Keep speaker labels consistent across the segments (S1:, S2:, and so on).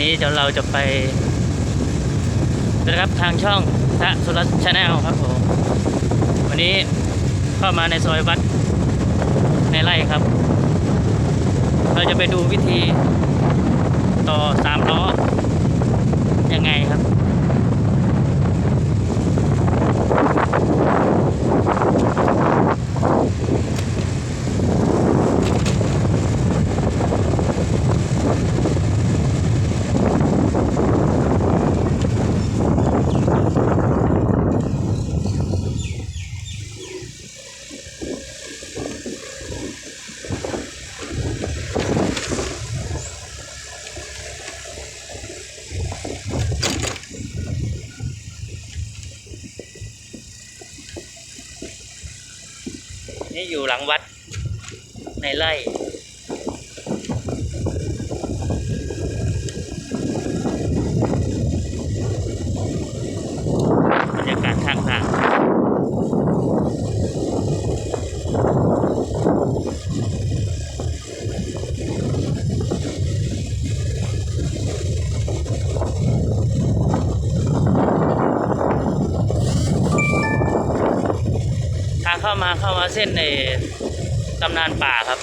S1: นี้เดี๋ยวเราจะไปนะครับทางช่องพระสุรชาแนลครับผมวันนี้เข้ามาในซอยวัดในไร่ครับ เราจะไปดูวิธีต่อสามล้อยังไงครับ อยู่หลังวัดในไร่รยากาศข้างทางทาง เส้นในตำนานป่าครับ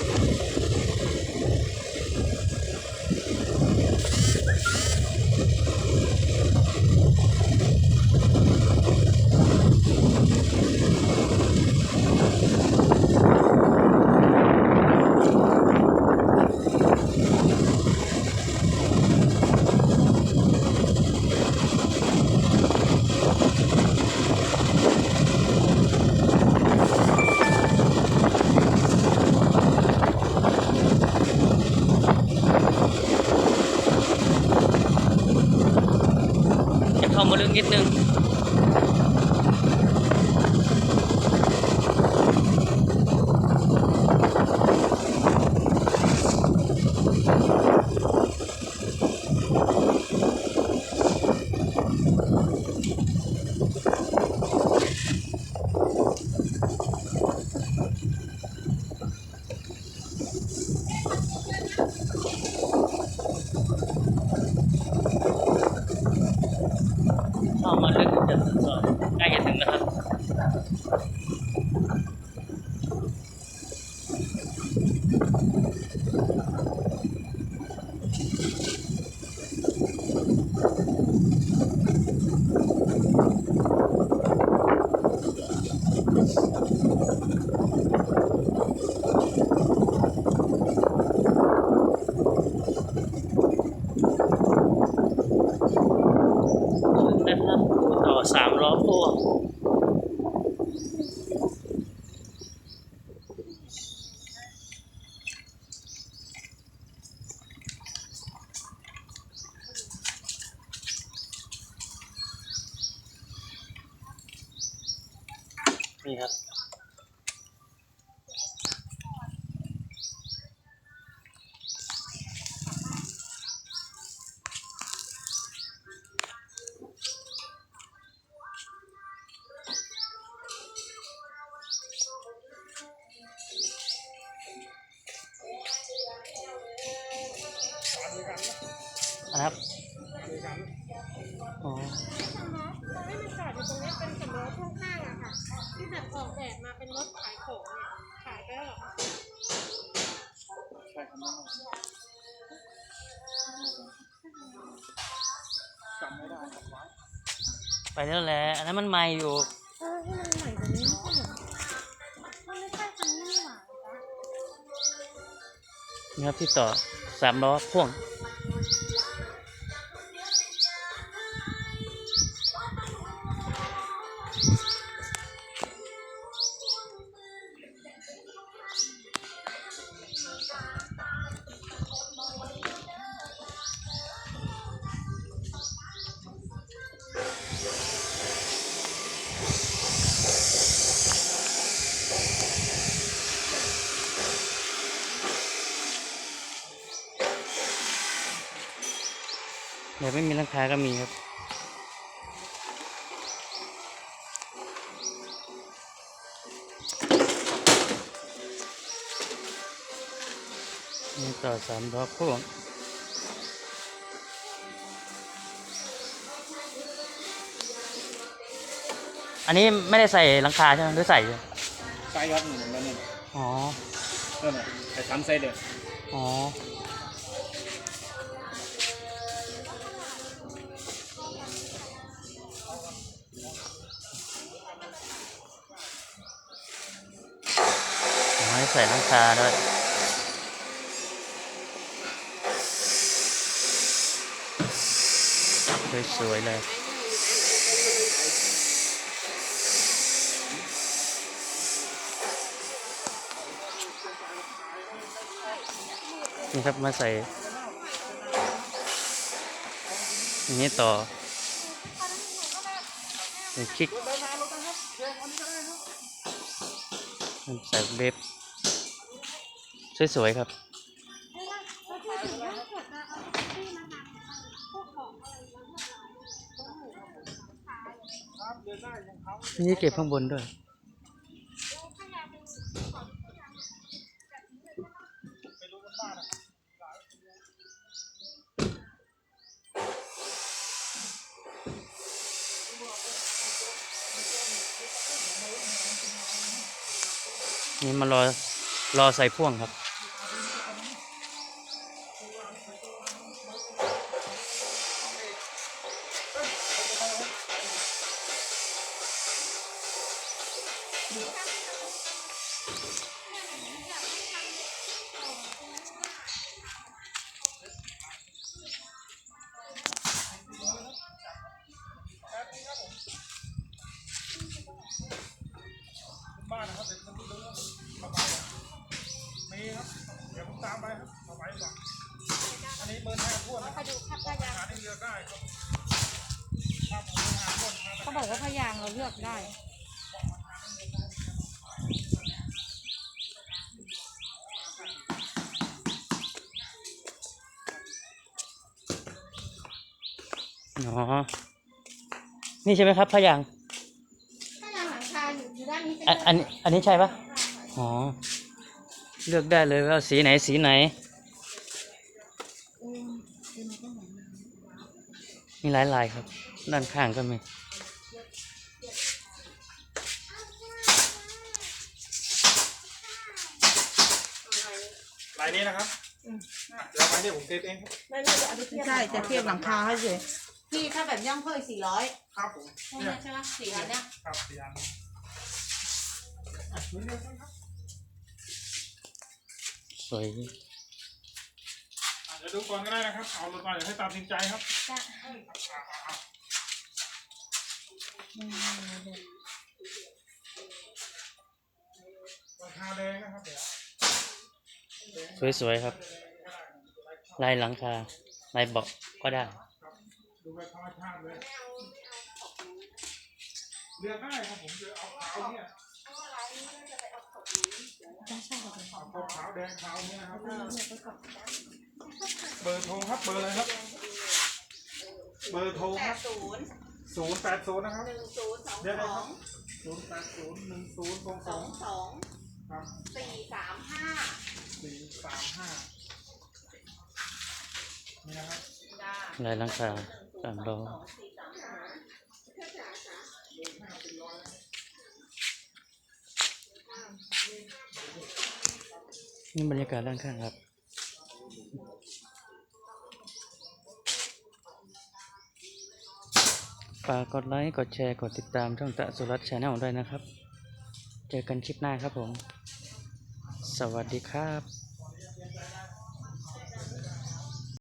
S1: จะเข้ามาลึกนิดนึง เข้ามาลึกจะสุดซอยใกล้จะถึงแล้วครับ ถึงนะครับต่อสามล้อพ่วง นี่ครับนะครับ อ๋อ
S2: ตอนที่มันจอดอยู่ตรงนี้เป็นสำล้อพ่วงข้างอะค่ะ ที่แบบออกแบบมาเป็นรถขายของเนี่ยขายไปแล้วเหรอคะ
S1: ไปแล้วแหละอันนั้นมันไม่อยู่
S2: เออให้มันใหม่กว่านี้ไม่ใช่เหรอมันไม่ใช่คันนี้นี่หว่าจ๊ะ
S1: นี่ครับที่ต่อสามล้อพ่วง แต่ไม่มีรังคาก็มีครับ นี่ต่อสามดอกพวกอันนี้ไม่ได้ใส่ลังคาใช่ไหมหรือใส่ใยู่
S3: ไซส์ครัหนึ่งแล้วนี่
S1: อ๋อ
S3: เพิ่มอะแต่ซ้ำไซส์เดิม
S1: อ๋อ ใส่หลังคาด้วยสวยๆเลยนี่ครับมาใส่อันนี้ต่อคลิกใส่เล็บ สวยๆครับ
S2: แล้วคือถึงว่าเกิดมาเอาที่มาทำพวกของอะไรมาขาย
S1: นี่เก็บข้างบนด้วย นี่มารอรอใส่พ่วงครับ
S3: บ้านนะครับเดี๋ยวจะดูระบายมีครับเดี๋ยวผมตามไปครับระบายก่อนอันนี้เบอร์ห้าทั่วนะ
S2: เขาดูภาพพยาง
S3: หาได้เรือได้ครับถ้า
S2: เขาบอกว่าพยางเราเลือกได้
S1: อ๋อ นี่ใช่ไหมครับพะยาง
S2: พยางหลังคาอยู่อยู่ด้านนี้เป็น
S1: อันอันอันนี้ใช่ปะอ๋อ เลือกได้เลยว่าสีไหนสีไหนมีหลายลายครับ ด้านข้างก็มี
S3: ลายนี้นะครับเดี๋ยวไปที่ผมเทสเองครับ
S2: ไม่ไม่จะเอาไปเทียบ
S4: ใช่จะเทียบหลังคาให้เฉย
S2: พี่ถ้าแบบย่างเพิ่มสี่ร้อย
S3: ครับผม
S2: ใช่ไหม
S3: เนี่ย
S2: ใช่ไหมสี่อันเนี้ย
S3: ครับเสียงอะเรือกันครับ
S1: สวย
S3: อะเดี๋ยวดูก่อนก็ได้นะครับ เอารถมาเดี๋ยวให้ตัดสินใจครับ
S2: จะ
S3: อะอะอะราคาแดงนะครับเดี๋ยว
S1: สวยๆครับ ลายหลังคาลายเบาะก็ได้
S3: ดูแบบธรรมชาติเลยเรือได้ครับผมจะเอาขาวเนี่ยเอาขาวแดงขาวเนี่ยนะครับเบอร์โทรครับเบอร์อะไรครับ เบอร์โทรครับ
S4: ศูนย์
S3: ศูนย์แปดศูนย์นะครับ
S4: หนึ่งศูนย์สอง
S3: เดี๋ยว
S4: ส
S3: นะค
S4: อ
S3: รับ
S4: ง
S3: ศูนย์แปดศูนย์หนึ่งศูนย์สองส
S4: ส
S3: อ
S4: องงสอง
S3: ครับ
S4: สี่สามห้า
S3: สี่สามห้านี่นะครับ
S4: จ้า
S1: ลายหลังคาสามล้อ
S4: สอง สี่สามห้า
S1: นี่บรรยากาศด้านข้างครับ ฝากกดไลค์ กดแชร์ กดติดตามช่องตะสุรัตน์ชาแนลด้วยนะครับ เจอกันคลิปหน้าครับผม สวัสดีครับ